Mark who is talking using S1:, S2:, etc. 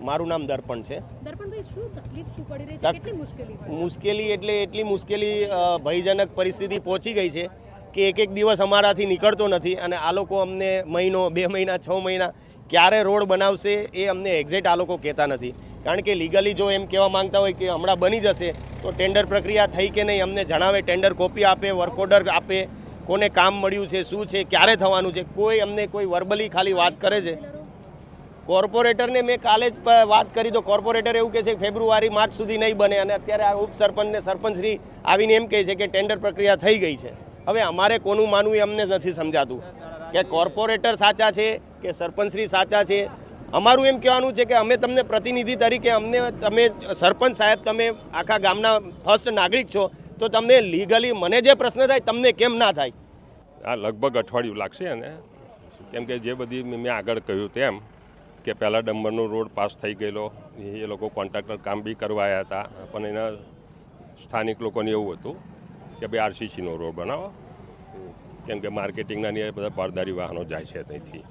S1: મારું નામ દર્પણ છે.
S2: મુશ્કેલી
S1: એટલે એટલી મુશ્કેલી ભયજનક પરિસ્થિતિ પહોંચી ગઈ છે કે એક એક દિવસ અમારાથી નીકળતો નથી અને આ લોકો અમને મહિનો બે મહિના છ મહિના ક્યારે રોડ બનાવશે એ અમને એક્ઝેક્ટ આ લોકો કહેતા નથી. કારણ કે લીગલી જો એમ કહેવા માંગતા હોય કે હમણાં બની જશે તો ટેન્ડર પ્રક્રિયા થઈ કે નહીં અમને જણાવે ટેન્ડર કોપી આપે વર્ક ઓર્ડર આપે કોને કામ મળ્યું છે શું છે ક્યારે થવાનું છે કોઈ અમને કોઈ વર્બલી ખાલી વાત કરે છે. કોર્પોરેટરને મેં કાલે જ વાત કરી તો કોર્પોરેટર એવું કહે છે ફેબ્રુઆરી, માર્ચ સુધી નહીં બને. અને અત્યારે આ ઉપસરપંચને સરપંચશ્રી આવીને એમ કહે છે કે ટેન્ડર પ્રક્રિયા થઈ ગઈ છે. હવે અમારે કોનું માનવું એ અમને નથી સમજાતું. કે કોર્પોરેટર સાચા છે કે સરપંચશ્રી સાચા છે? અમારું એમ કહેવાનું છે કે અમે તમને પ્રતિનિધિ તરીકે અમને, તમે સરપંચ સાહેબ, તમે આખા ગામના ફર્સ્ટ નાગરિક છો, તો તમને લીગલી મને જે પ્રશ્ન થાય તમને કેમ ના થાય?
S3: આ લગભગ અઠવાડિયું લાગશે અને કેમ કે જે બધી મેં આગળ કહ્યું તેમ કે પહેલાં ડંબરનો રોડ પાસ થઈ ગયેલો. એ લોકો કોન્ટ્રાક્ટર કામ બી કરવા આવ્યા હતા. પણ એના સ્થાનિક લોકોને એવું હતું કે ભાઈ આરસીસીનો રોડ બનાવો. કેમ કે માર્કેટિંગના બધા બારદારી વાહનો જાય છે ત્યાંથી